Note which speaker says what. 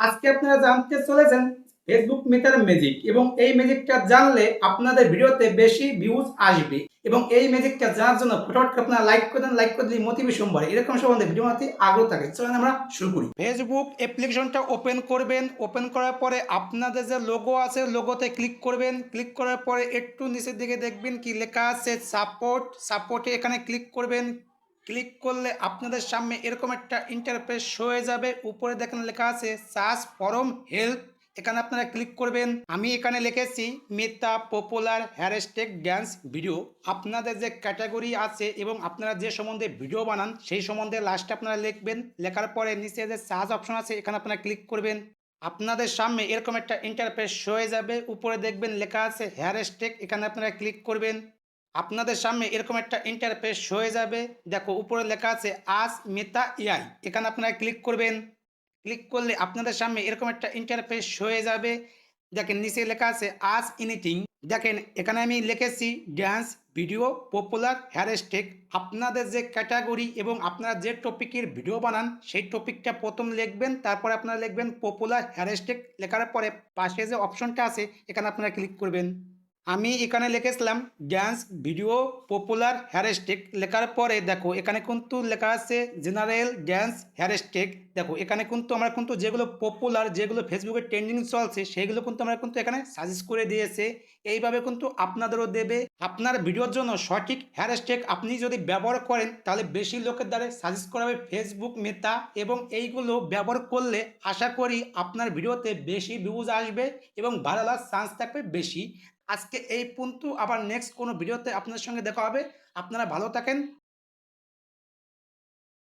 Speaker 1: আজকে আপনারা জানতে চলেছেন ফেসবুক মেটার ম্যাজিক এবং এই ম্যাজিকটা জানলে আপনাদের ভিডিওতে বেশি ভিউজ আসবে এবং এই ম্যাজিকটা জানার জন্য ফটোফট আপনারা লাইক করে দেন লাইক করে দিলে মোটিভেশন বাড়ে। এরকম সম্বন্ধে ভিডিও মাতে আগ্রহ থাকে। চলেন আমরা শুরু করি। ফেসবুক অ্যাপ্লিকেশনটা ওপেন করবেন। ওপেন করার পরে আপনাদের যে লোগো আছে লোগোতে ক্লিক করবেন। ক্লিক করার পরে একটু নিচের দিকে দেখবেন কি লেখা আছে সাপোর্ট সাপোর্টে এখানে ক্লিক করবেন। ক্লিক করলে আপনাদের সামনে এরকম একটা ইন্টারফেস হয়ে যাবে। উপরে দেখেন লেখা আছে সার্চ ফরম হেল্প এখানে আপনারা ক্লিক করবেন। আমি এখানে লিখেছি মেটা পপুলার হ্যারেস্টেক ড্যান্স ভিডিও আপনাদের যে ক্যাটাগরি আছে এবং আপনারা যে সম্বন্ধে ভিডিও বানান, সেই সম্বন্ধে লাস্টে আপনারা লিখবেন। লেখার পরে নিচে যে সার্চ অপশন আছে, এখানে আপনারা ক্লিক করবেন। আপনাদের সামনে এরকম একটা ইন্টারফেস হয়ে যাবে। উপরে দেখবেন লেখা আছে হ্যারেস্টেক এখানে আপনারা ক্লিক করবেন। আপনাদের সামনে এরকম একটা ইন্টারফেস হয়ে যাবে। দেখো, উপরে লেখা আছে, আজ মেতা ইআই এখানে আপনারা ক্লিক করবেন। ক্লিক করলে আপনাদের সামনে এরকম একটা ইন্টারফেস হয়ে যাবে। দেখেন, নিচে লেখা আছে, আজ ইনিটিং দেখেন, এখানে আমি লিখেছি ড্যান্স ভিডিও পপুলার হ্যারেস্টেক আপনাদের যে ক্যাটাগরি এবং আপনারা যে টপিকের ভিডিও বানান, সেই টপিকটা প্রথম লিখবেন, তারপরে আপনারা লিখবেন পপুলার হ্যারেস্টেক লেখার পরে পাশে যে অপশনটা আছে, এখানে আপনারা ক্লিক করবেন। আমি এখানে লিখেছিলাম ড্যান্স ভিডিও পপুলার হ্যারেস্টেক লেখার পরে দেখো, এখানে কিন্তু লেখা আছে জেনারেল ড্যান্স হ্যারেস্টেক দেখো, এখানে কিন্তু আমরা কিন্তু যেগুলো পপুলার যেগুলো ফেসবুকে ট্রেন্ডিং চলছে সেগুলো কিন্তু আমরা কিন্তু এখানে সাজেস্ট করে দিয়েছে। এইভাবে কিন্তু আপনাদেরও দেবে। আপনার ভিডিওর জন্য সঠিক হ্যারেস্টেক আপনি যদি ব্যবহার করেন, তাহলে বেশি লোকের দ্বারা সাজেস্ট করা হবে ফেসবুক মেটা এবং এইগুলো ব্যবহার করলে আশা করি আপনার ভিডিওতে বেশি ভিউজ আসবে এবং ভালো চান্স থাকবে বেশি। আজকে এই পন্তু আবার নেক্সট কোনো ভিডিওতে আপনাদের সঙ্গে দেখা হবে। আপনারা ভালো থাকেন।